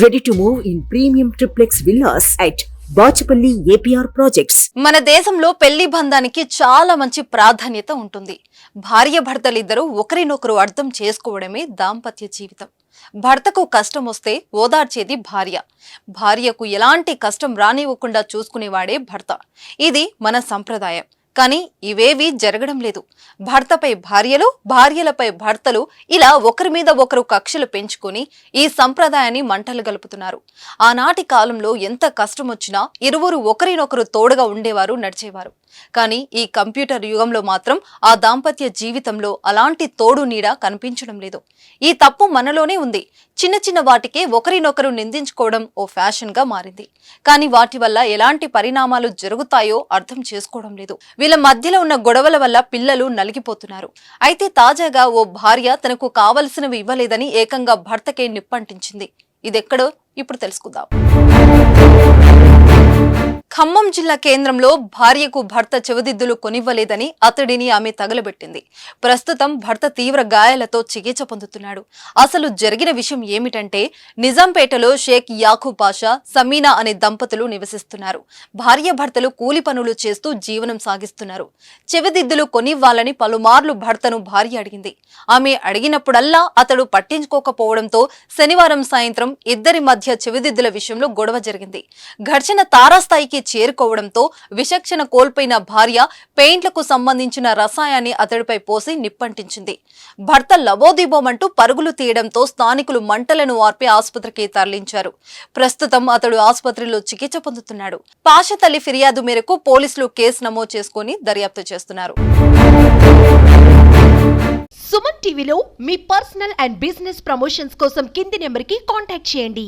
Ready to move in premium triplex villas at Bachupally APR projects మన దేశంలో పెళ్ళి బంధానికి చాలా మంచి ప్రాధాన్యత ఉంటుంది. భార్య భర్తలిద్దరూ ఒకరినొకరు అర్థం చేసుకోవడమే దాంపత్య జీవితం. భర్తకు కష్టం వస్తే ఓదార్చేది భార్య. భార్యకు ఎలాంటి కష్టం రానివ్వకుండా చూసుకునేవాడే భర్త. ఇది మన సంప్రదాయం. కానీ ఇవేవీ జరగడం లేదు. భర్తపై భార్యలు భార్యలపై భర్తలు ఇలా ఒకరి మీద ఒకరు కక్షలు పెంచుకొని ఈ సంప్రదాయాన్ని మంటలు గలుపుతున్నారు. ఆనాటి కాలంలో ఎంత కష్టం వచ్చినా ఇరువురు ఒకరినొకరు తోడుగా ఉండేవారు నడిచేవారు. కానీ ఈ కంప్యూటర్ యుగంలో మాత్రం ఆ దాంపత్య జీవితంలో అలాంటి తోడు నీడ కనిపించడం లేదు. ఈ తప్పు మనలోనే ఉంది. చిన్న చిన్న వాటికే ఒకరినొకరు నిందించుకోవడం ఓ ఫ్యాషన్గా మారింది. కానీ వాటి వల్ల ఎలాంటి పరిణామాలు జరుగుతాయో అర్థం చేసుకోవడం లేదు. వీళ్ళ మధ్యలో ఉన్న గొడవల వల్ల పిల్లలు నలిగిపోతున్నారు. అయితే తాజాగా ఓ భార్య తనకు కావలసినవి ఇవ్వలేదని ఏకంగా భర్తకే నిప్పంటించింది. ఇదెక్కడో ఇప్పుడు తెలుసుకుందాం. ఖమ్మం జిల్లా కేంద్రంలో భార్యకు భర్త చెవిదిద్దులు కొనివ్వలేదని అతడిని ఆమె తగలబెట్టింది. ప్రస్తుతం భర్త తీవ్ర గాయాలతో చికిత్స పొందుతున్నాడు. అసలు జరిగిన విషయం ఏమిటంటే నిజాంపేటలో షేక్ యాకూబ్ పాషా సమీనా అనే దంపతులు నివసిస్తున్నారు. భార్య భర్తలు కూలి పనులు చేస్తూ జీవనం సాగిస్తున్నారు. చెవిదిద్దులు కొనివ్వాలని పలుమార్లు భర్తను భార్య అడిగింది. ఆమె అడిగినప్పుడల్లా అతడు పట్టించుకోకపోవడంతో శనివారం సాయంత్రం ఇద్దరి మధ్య చెవిదిద్దుల విషయంలో గొడవ జరిగింది. ఘర్షణ తారాస్థాయికి చేరుకోవడంతో విచక్షణ కోల్పోయిన భార్య పెయింట్లకు సంబంధించిన రసాయాన్ని అతడిపై పోసి నిప్పంటించింది. భర్త లబోదీబోమంటూ పరుగులు తీయడంతో స్థానికులు మంటలను ఆర్పి ఆసుపత్రికి తరలించారు. ప్రస్తుతం అతడు ఆసుపత్రిలో చికిత్స పొందుతున్నాడు. పాష తల్లి ఫిర్యాదు మేరకు పోలీసులు కేసు నమోదు చేసుకుని దర్యాప్తు చేస్తున్నారు. సుమన్ టీవీలో మీ పర్సనల్ అండ్ బిజినెస్ ప్రమోషన్స్ కోసం కింది నెంబర్కి కాంటాక్ట్ చేయండి.